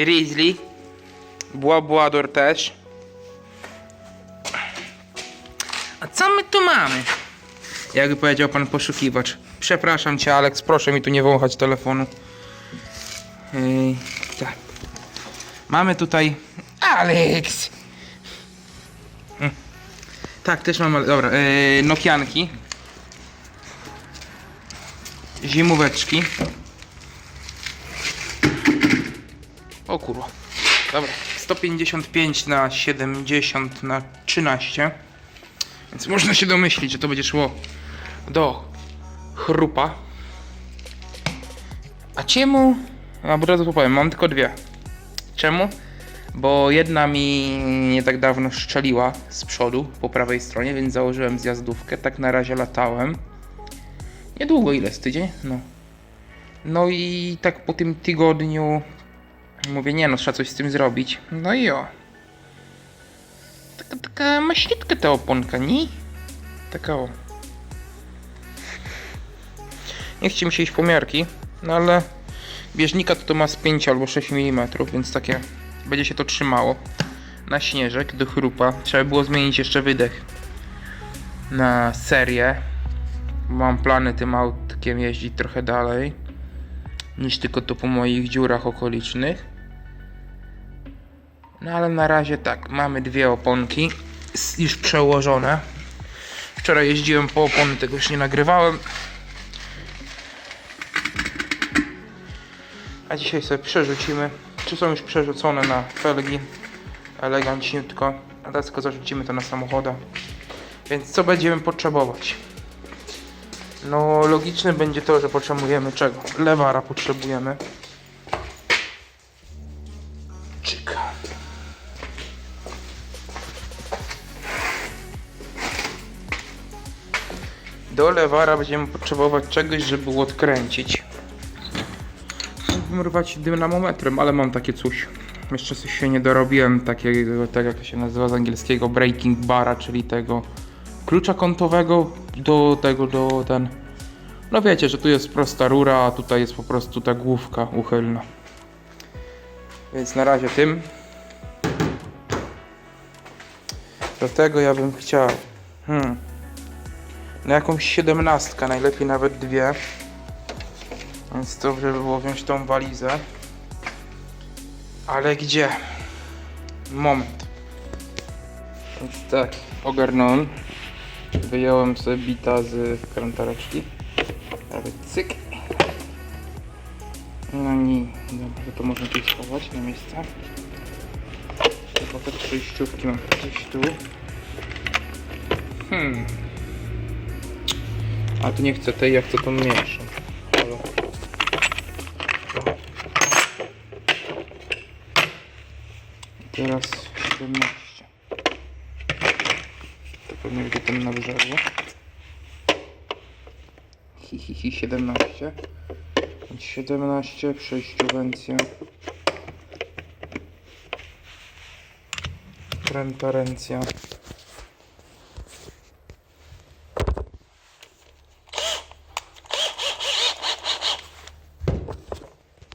Grizzly. Błabłador też. A co my tu mamy? Jakby powiedział pan poszukiwacz. Przepraszam cię, Alex, proszę mi tu nie wąchać telefonu. Ej, tak. Mamy tutaj. Alex! Mm. Tak, też mam. Dobra, yy, Nokianki. Zimóweczki. O kurwa. Dobra. 155 na 70 na 13. Więc można się domyślić, że to będzie szło do chrupa. A czemu? A od razu powiem, mam tylko dwie. Czemu? Bo jedna mi nie tak dawno szczeliła z przodu po prawej stronie, więc założyłem zjazdówkę. Tak na razie latałem. Niedługo, ile? Z tydzień? No. No i tak po tym tygodniu mówię, nie no, trzeba coś z tym zrobić. No i o. Taka, taka maśniutka ta oponka, nie? Taka o. Nie chce mi się iść pomiarki, no ale bieżnika to, to ma z 5 albo 6 mm, więc takie będzie się to trzymało. Na śnieżek do chrupa. Trzeba było zmienić jeszcze wydech na serię. Mam plany tym autkiem jeździć trochę dalej niż tylko to po moich dziurach okolicznych. No ale na razie tak, mamy dwie oponki już przełożone. Wczoraj jeździłem po opony, tego już nie nagrywałem. A dzisiaj sobie przerzucimy, czy są już przerzucone na felgi eleganciutko. A teraz tylko zarzucimy to na samochoda. Więc co będziemy potrzebować? No logiczne będzie to, że potrzebujemy czego? Lewara potrzebujemy. Do lewara będziemy potrzebować czegoś, żeby odkręcić. Mógłbym rwać dynamometrem, ale mam takie coś. Jeszcze coś się nie dorobiłem, takiego, tak jak to się nazywa z angielskiego, breaking bara, czyli tego klucza kątowego do tego, do ten... No wiecie, że tu jest prosta rura, a tutaj jest po prostu ta główka uchylna. Więc na razie tym. Do tego ja bym chciał... Hmm. Na jakąś siedemnastkę, najlepiej nawet dwie. Więc dobrze by było wziąć tą walizę. Ale gdzie? Moment. Więc tak, ogarnąłem. Wyjąłem sobie bita z krętareczki. Prawie cyk. No i dobrze, to można tu schować na miejsce. Tylko te przejściówki mam gdzieś tu. Hmm. A tu nie chcę tej, ja chcę tą mniejszą. Teraz 17. To pewnie będzie ten na brzegu. Hi, hi, hi, 17. Więc 17, przejściowencja. Krętarencja.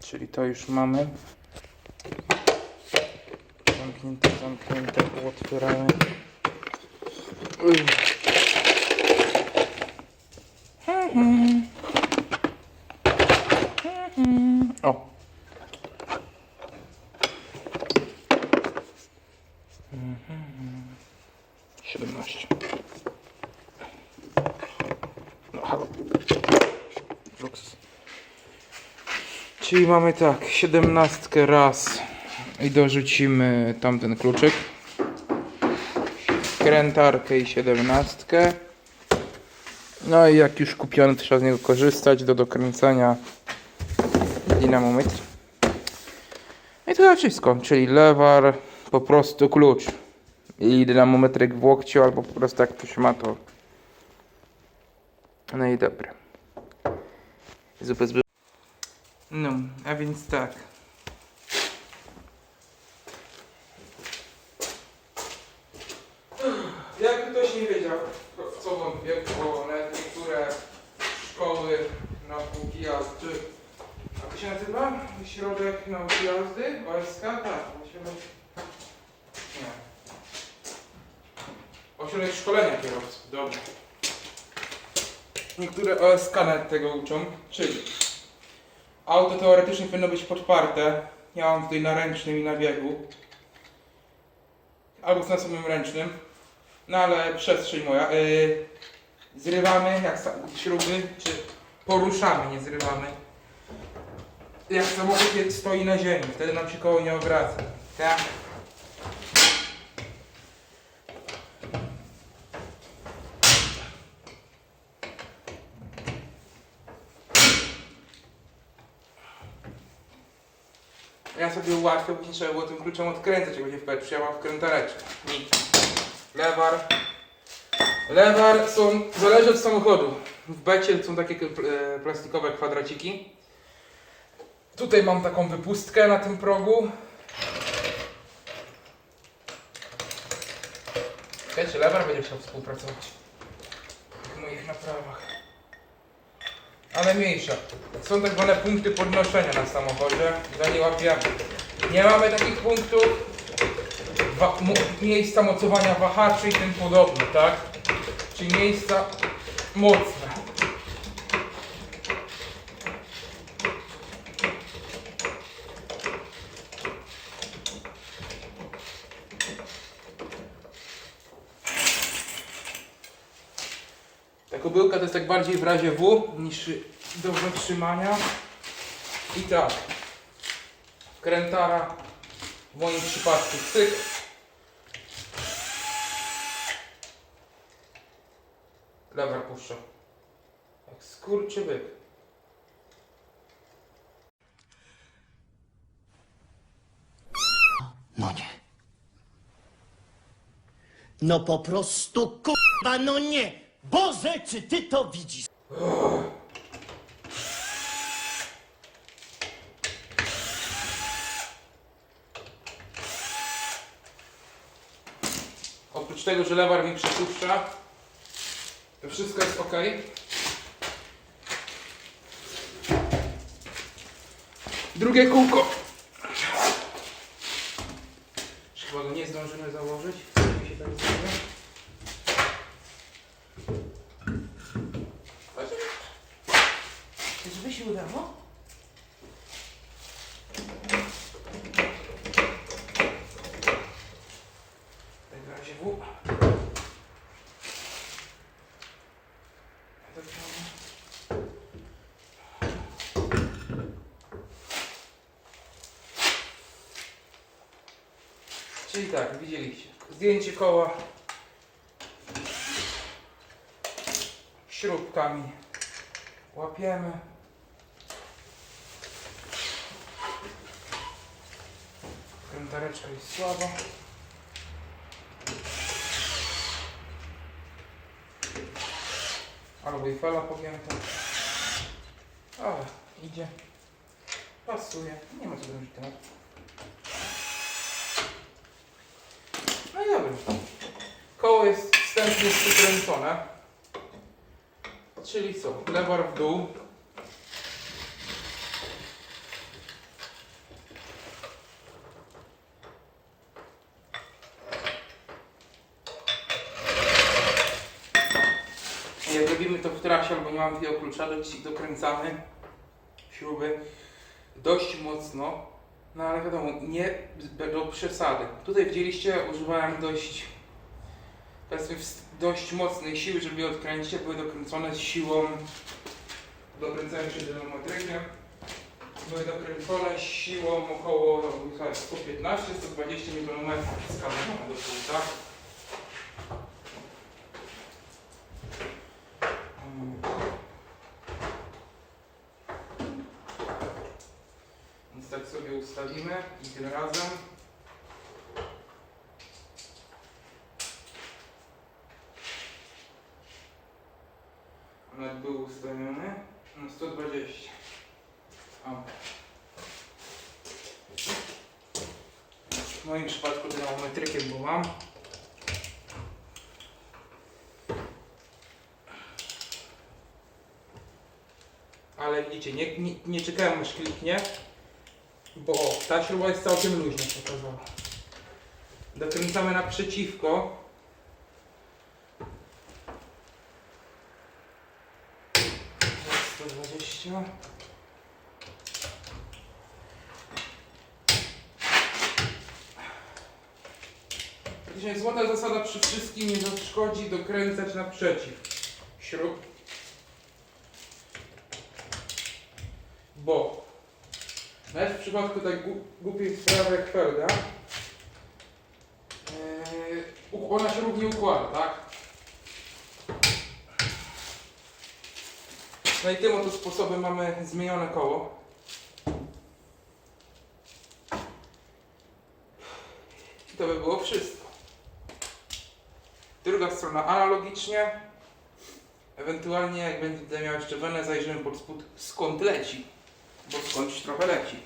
Czyli już mamy. Zamknięte, zamknięte, otwieramy. O. Siedemnaście. No halo. Luksus. Czyli mamy tak, siedemnastkę raz i dorzucimy tamten kluczyk. Krętarkę i siedemnastkę. No i jak już kupiony, trzeba z niego korzystać do dokręcania dynamometr. No i to chyba wszystko, czyli lewar, po prostu klucz i dynamometryk w łokciu, albo po prostu jak ktoś ma to. No i dobra. Zupę. No, a więc tak. Jak ktoś nie wiedział, co wątpię, bo nawet niektóre szkoły na półki czy to się nazywa? Środek nauki jazdy? OSK? Tak, środek... Nie. Ośrodek szkolenia kierowców, dobra. Niektóre OSK nawet tego uczą, czyli auto teoretycznie powinno być podparte. Ja mam tutaj na ręcznym i na biegu. Albo na samym ręcznym. No ale przestrzeń moja. Yy, zrywamy jak śruby, czy poruszamy, nie zrywamy. Jak samochód stoi na ziemi, wtedy nam się koło nie obraca. Tak? Sobie ułatwię, bo nie trzeba było tym kluczem odkręcać, jak będzie w przyjęła wkrętareczkę. Nic. Lewar. Lewar są, zależy od samochodu. W becie są takie e, plastikowe kwadraciki. Tutaj mam taką wypustkę na tym progu. Wiecie, lewar będzie chciał współpracować. W moich naprawach. Ale mniejsza. Są tak zwane punkty podnoszenia na samochodzie. Za nie. Nie mamy takich punktów. Wa- miejsca mocowania wahaczy i tym podobne, tak? Czyli miejsca mocne. Ta kobyłka to jest tak bardziej w razie W niż do zatrzymania. I tak. Krętara w moim przypadku cyk. Lewar puszcza. Jak skurczy byk. No nie. No po prostu kurwa, no nie! Boże, czy ty to widzisz? Oprócz tego, że lewar mi przypuszcza, to wszystko jest ok. Drugie kółko. Chyba go nie zdążymy założyć. Mi się tak. Czyżby się udało? W takim. Czyli tak, widzieliście. Zdjęcie koła śrubkami łapiemy. Krętareczka jest słaba. Albo i fala pogięta. Ale idzie. Pasuje. Nie ma co drążyć temat. No i dobra. Koło jest wstępnie przykręcone. Czyli co? Lewar w dół. Jak trasie, albo nie mamy takiego klucza, dokręcamy śruby dość mocno, no ale wiadomo, nie do przesady. Tutaj widzieliście, używałem dość, powiedzmy, dość mocnej siły, żeby je odkręcić, były dokręcone z siłą, dokręcałem się dynamometrykiem, były dokręcone siłą około no, 115-120 Nm skalowane do płuca. Mm. Więc tak sobie ustawimy i tym razem. Nawet był ustawiony na 120. O. W moim przypadku dynamometrykiem, bo mam. Ale widzicie, nie, nie, nie czekałem aż kliknie, bo ta śruba jest całkiem luźna, się okazała. Dokręcamy naprzeciwko. Raz, 120. Praktycznie złota zasada przy wszystkim nie zaszkodzi dokręcać naprzeciw śrub. Bo nawet w przypadku tak głupiej sprawy jak felga, yy, ona się równie układa, tak? No i tym oto sposobem mamy zmienione koło. I to by było wszystko. Druga strona analogicznie. Ewentualnie jak będę miał jeszcze wenę, zajrzymy pod spód skąd leci. Bo skądś trochę leci.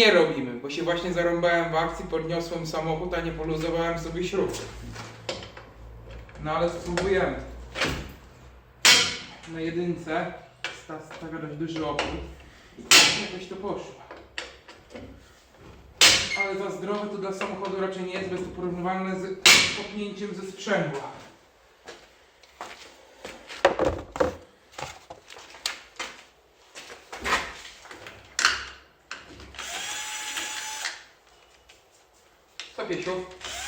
Nie robimy, bo się właśnie zarąbałem w akcji, podniosłem samochód, a nie poluzowałem sobie śrubę. No ale spróbujemy. Na jedynce sta- stawia dość duży opór jakoś to poszło. Ale za zdrowe to dla samochodu raczej nie jest, bo jest to porównywalne z kopnięciem ze sprzęgła. Co Piesiu?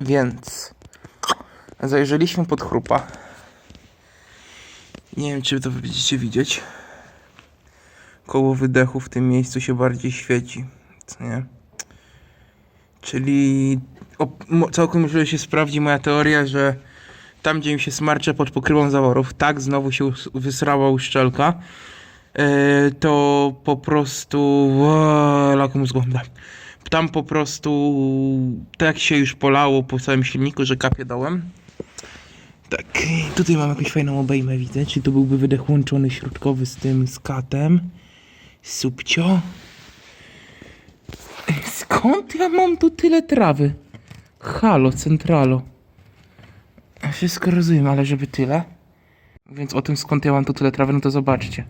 Więc zajrzeliśmy pod chrupa. Nie wiem, czy to będziecie widzieć. Koło wydechu w tym miejscu się bardziej świeci. Nie? Czyli całkiem możliwe się sprawdzi moja teoria, że tam, gdzie mi się smarcze pod pokrywą zaworów, tak, znowu się wysrała uszczelka, to po prostu... Laku mózgu. Tam po prostu tak się już polało po całym silniku, że kapie dołem. Tak, tutaj mam jakąś fajną obejmę, widzę. Czy to byłby wydech łączony środkowy z tym skatem? Subcio. Skąd ja mam tu tyle trawy? Halo, centralo. Wszystko rozumiem, ale żeby tyle? Więc o tym skąd ja mam tu tyle trawy, no to zobaczcie.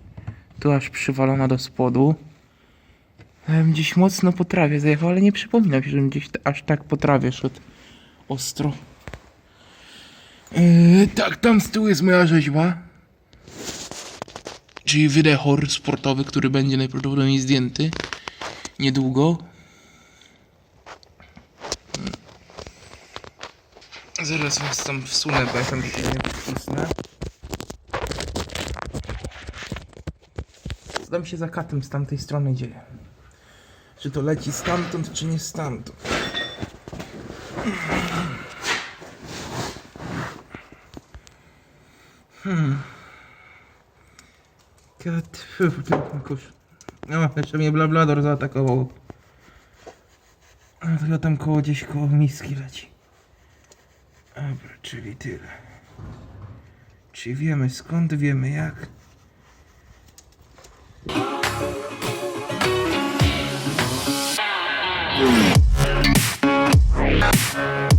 Tu aż przywalona do spodu. Gdzieś mocno po trawie zajechał, ale nie przypominam się, żebym gdzieś aż tak po trawie szedł ostro. Yy, tak, tam z tyłu jest moja rzeźba. Czyli wydechor sportowy, który będzie najprawdopodobniej zdjęty niedługo. Zaraz was tam wsunę, bo ja tam się nie. Tam się za katem z tamtej strony dzieje? Czy to leci stamtąd, czy nie stamtąd? Hmm. Kat... No, jeszcze mnie Blablador zaatakował. Ja tam koło gdzieś koło miski leci. Dobra, czyli tyle. Czy wiemy skąd, wiemy jak. Thank you.